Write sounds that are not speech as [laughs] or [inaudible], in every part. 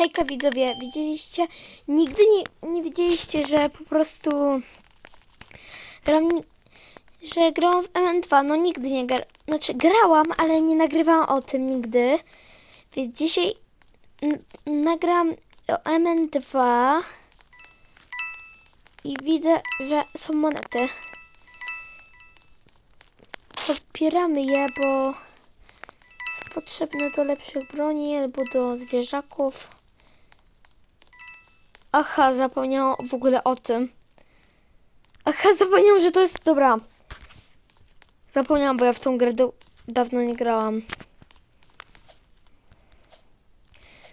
Hejka widzowie, widzieliście? Nigdy nie, nie widzieliście, że po prostu gram, że grałam w MN2. No nigdy nie gra, znaczy grałam, ale nie nagrywałam o tym nigdy. Więc dzisiaj nagram o MN2 i widzę, że są monety. Pozbieramy je, bo są potrzebne do lepszych broni albo do zwierzaków. Aha, zapomniałam w ogóle o tym. Aha, zapomniałam, że to jest... Dobra. Zapomniałam, bo ja w tą grę do... dawno nie grałam.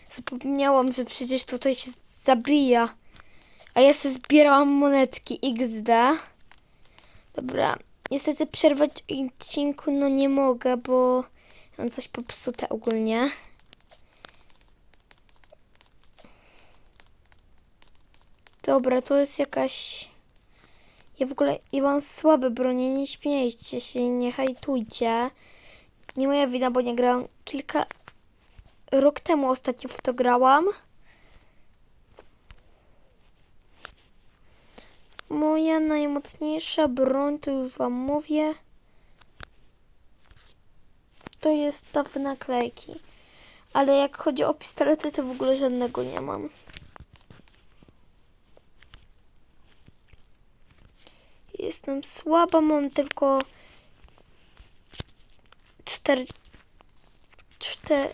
Zapomniałam, że przecież tutaj się zabija. A ja sobie zbierałam monetki XD. Dobra. Niestety przerwać odcinku no nie mogę, bo mam coś popsute ogólnie. Dobra, to jest jakaś... Ja w ogóle ja mam słabe bronie, nie śmiejcie się, nie hajtujcie. Nie moja wina, bo nie grałam kilka... Rok temu ostatnio w to grałam. Moja najmocniejsza broń, to już wam mówię. To jest ta w naklejki. Ale jak chodzi o pistolety, to w ogóle żadnego nie mam. Jestem słaba, mam tylko 4, 4,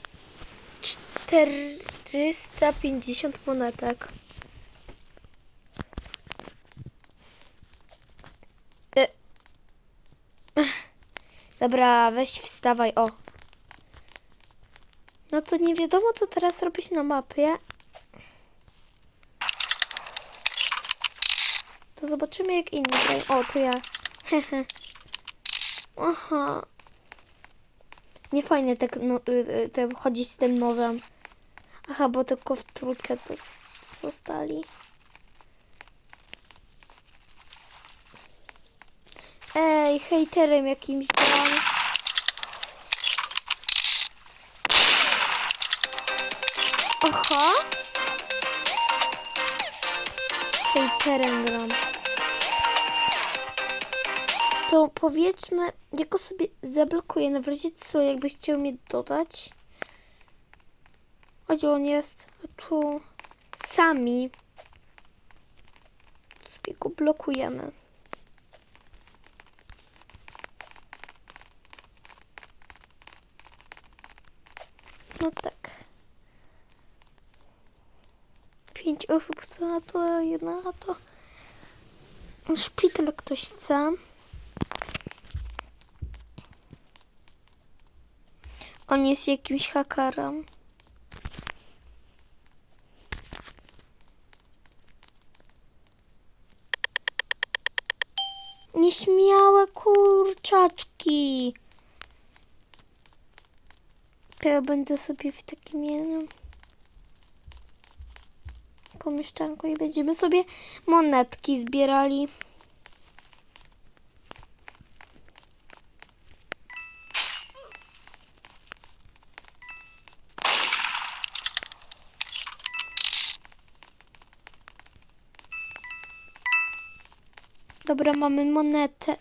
450 monetek. E. Dobra, weź wstawaj, o. No to nie wiadomo, co teraz robić na mapie. To zobaczymy, jak inni grają. O, to ja. Hehe. [laughs] Aha. Nie fajne tak no, y, y, te chodzić z tym nożem. Aha, bo tylko w trójkę to s- zostali. Ej, hejterem jakimś gram. Aha. Hejterem gram. To powiedzmy, ja go sobie zablokuję na razie co, jakbyś chciał mnie dodać. A gdzie on jest? Tu. Sami. Sobie go blokujemy. No tak. Pięć osób chce na to, jedna na to. Szpital ktoś chce. On jest jakimś hakerem. Nieśmiałe kurczaczki. To ja będę sobie w takim jednym pomieszczanku i będziemy sobie monetki zbierali. Dobra, mamy monetę.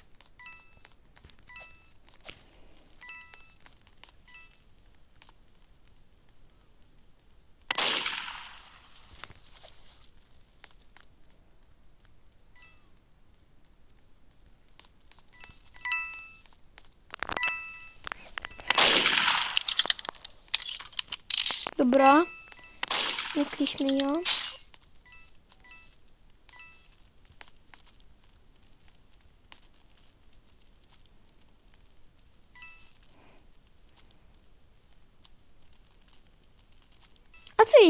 Dobra. Nakliśmy ją.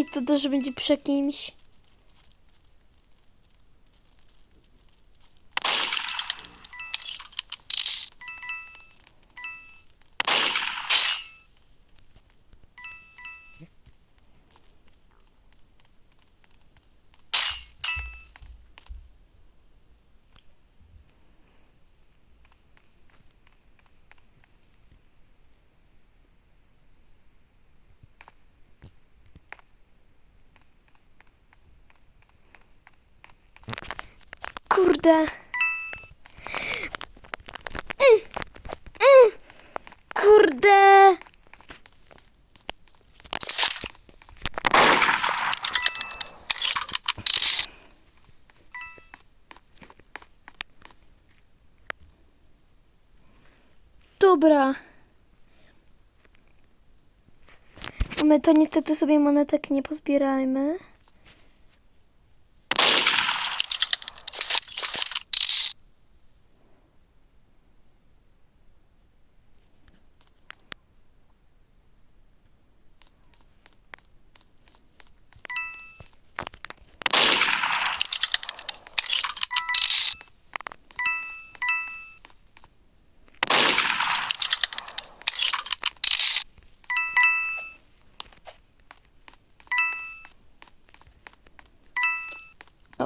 To, że będzie przy kimś? Kurde. Mm. Mm. Kurde. Dobra. My to niestety sobie monetek nie pozbierajmy.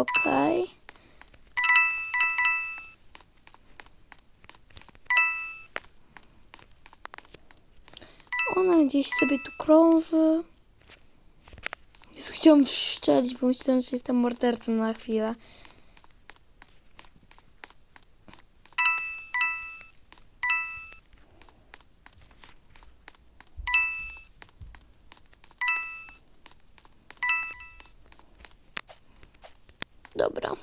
Okej. Ona gdzieś sobie tu krąży. Jezu, chciałam wszczelić, bo myślałam, że jestem mordercą na chwilę. Dobra.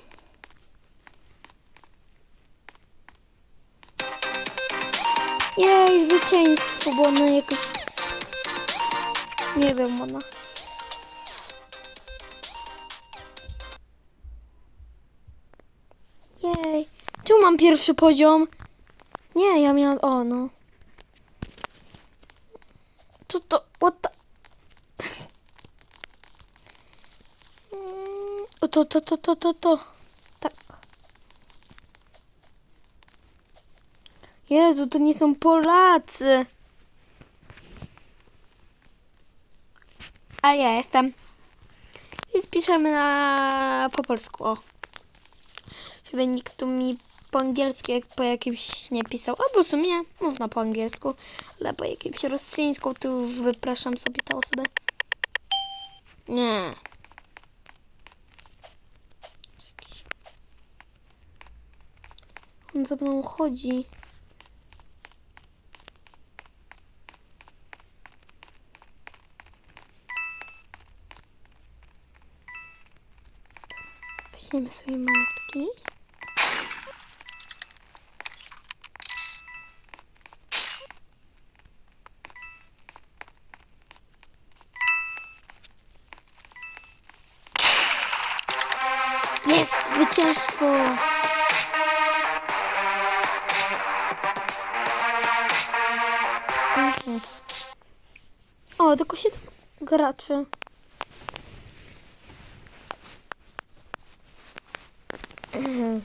Jej, zwycięstwo, bo ona jakoś... Nie wiem, ona... Jej. Czemu mam pierwszy poziom? Nie, ja miałam... O, no. Co to? What the... Mm, O, to, to, to, to, to, to. Tak. Jezu, to nie są Polacy. A ja jestem. I spiszemy na po polsku. O. Żeby nikt tu mi po angielsku jak po jakimś nie pisał. Albo w sumie można po angielsku, ale po jakimś rosyjsku to już wypraszam sobie tę osobę. Nie. On za mną chodzi. Weźmiemy sobie monetki. Jest zwycięstwo! O, tylko 7 graczy. Mhm.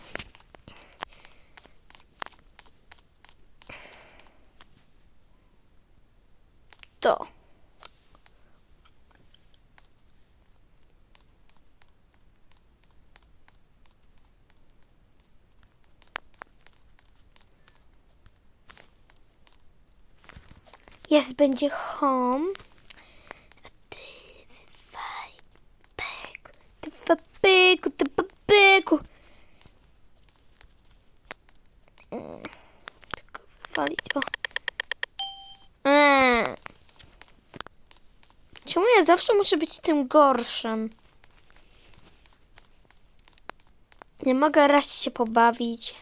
To. Jest, będzie home. A ty wywaj pyku, ty pyku, ty pyku. Mm, Tylko wywalić, o. Mm. Czemu ja zawsze muszę być tym gorszym? Nie mogę raz się pobawić.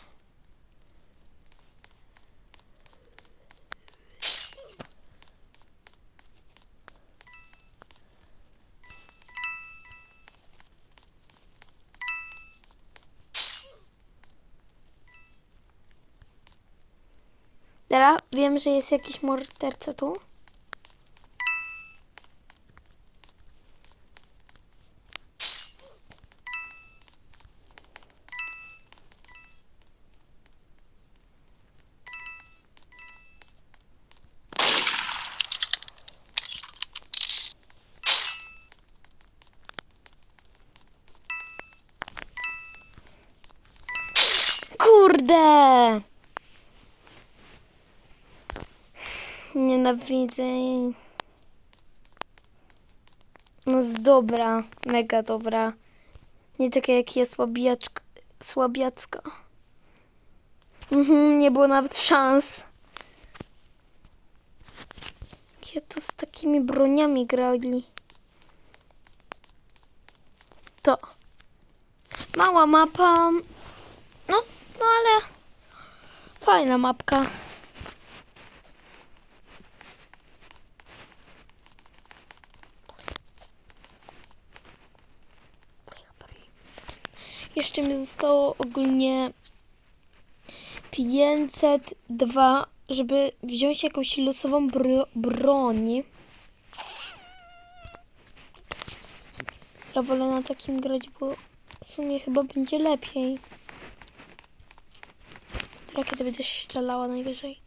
Teraz wiem, że jest jakiś morderca tu. Kurde! Nienawidzę jej. No jest dobra, mega dobra. Nie taka jak jest łabijaczka. słabiacka. Mhm, nie było nawet szans. Ja tu z takimi broniami grali. To. Mała mapa. No, no ale fajna mapka. Jeszcze mi zostało ogólnie 502, żeby wziąć jakąś losową bro broń. Ja wolę na takim grać, bo w sumie chyba będzie lepiej. Teraz kiedy będę strzelała najwyżej.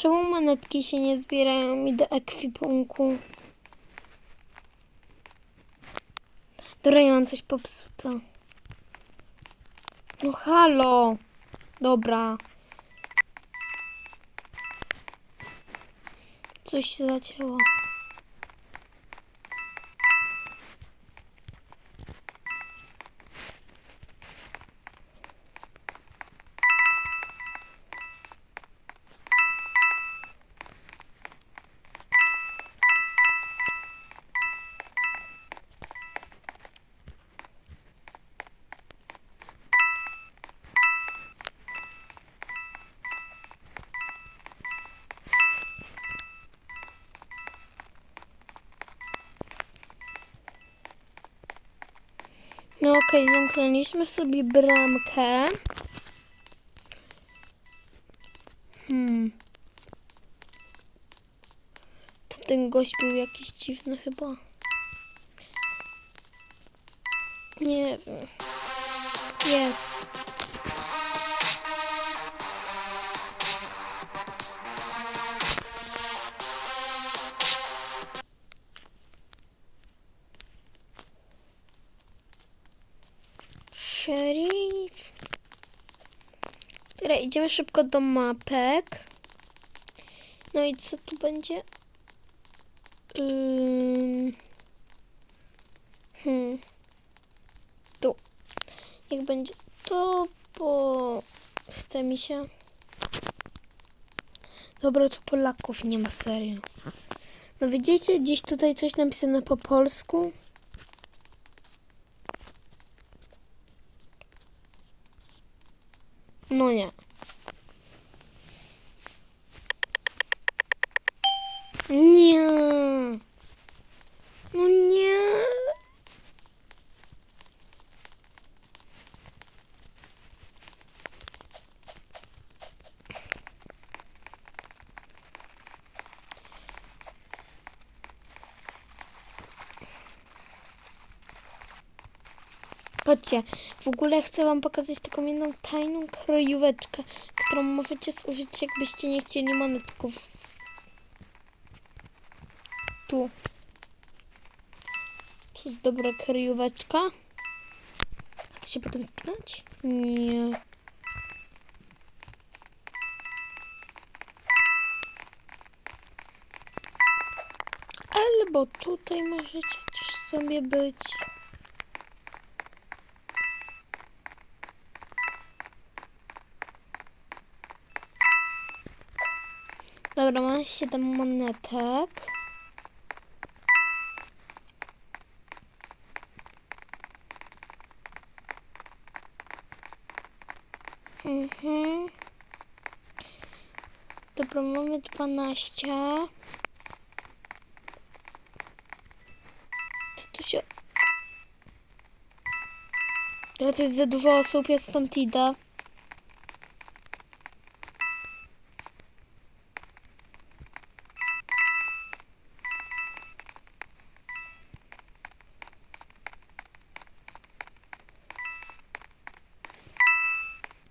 Czemu monetki się nie zbierają mi do ekwipunku? Dobra, ja mam coś popsute. No halo. Dobra. Coś się zacięło. No okej, zamknęliśmy sobie bramkę. Hmm. To ten gość był jakiś dziwny chyba. Nie wiem. Jest. Idziemy szybko do mapek. No i co tu będzie? Ym... Hmm. Tu. Niech będzie to, bo chce mi się. Dobra, tu Polaków nie ma serio. No widzicie, gdzieś tutaj coś napisane po polsku. No nie. Patrzcie, w ogóle chcę wam pokazać taką jedną tajną kryjóweczkę, którą możecie zużyć, jakbyście nie chcieli monetków. Tu. Tu jest dobra kryjóweczka. A to się potem spinać? Nie. Albo tutaj możecie coś sobie być. Dobra, mam 7 monetek. Mhm. Dobra, mamy 12. Co tu się... Teraz jest za dużo osób, ja stąd idę.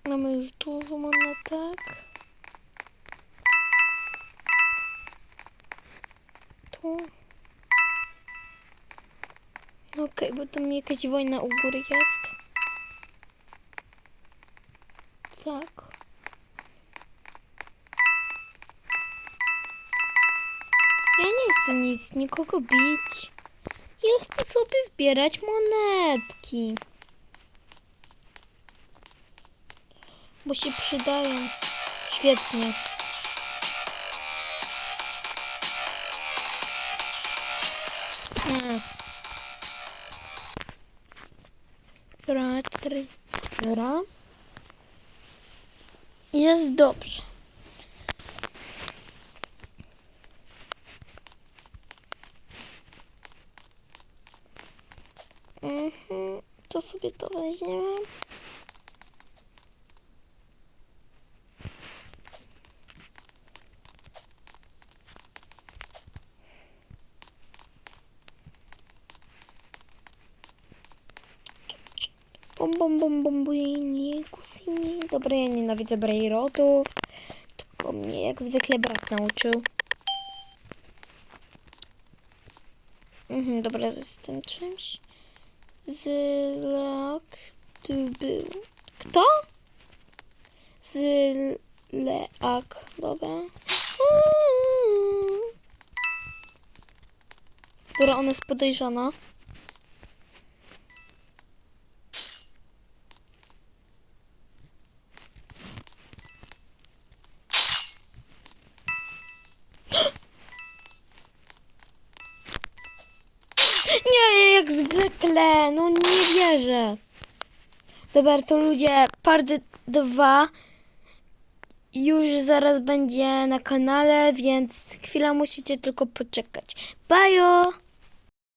Mamy już dużo monetek. Tu. Okej, bo tam jakaś wojna u góry jest. Tak. Ja nie chcę nic, nikogo bić. Ja chcę sobie zbierać monetki. Bo się przydają. Świetnie. Nie. Dobra, cztery. Dobra. Jest dobrze. Mhm. To sobie to weźmiemy. Bom, bom, bom, bom, bujini, kusini. Dobra, ja nienawidzę brejrotów. Tylko mnie jak zwykle brat nauczył. Mhm, dobra, z tym czymś. Zlak tu był. Kto? Zleak, dobra. Dobra, ona jest podejrzana. Nie, jak zwykle, no nie wierzę. Dobra, to ludzie, part 2 już zaraz będzie na kanale, więc chwilę musicie tylko poczekać. Bajo!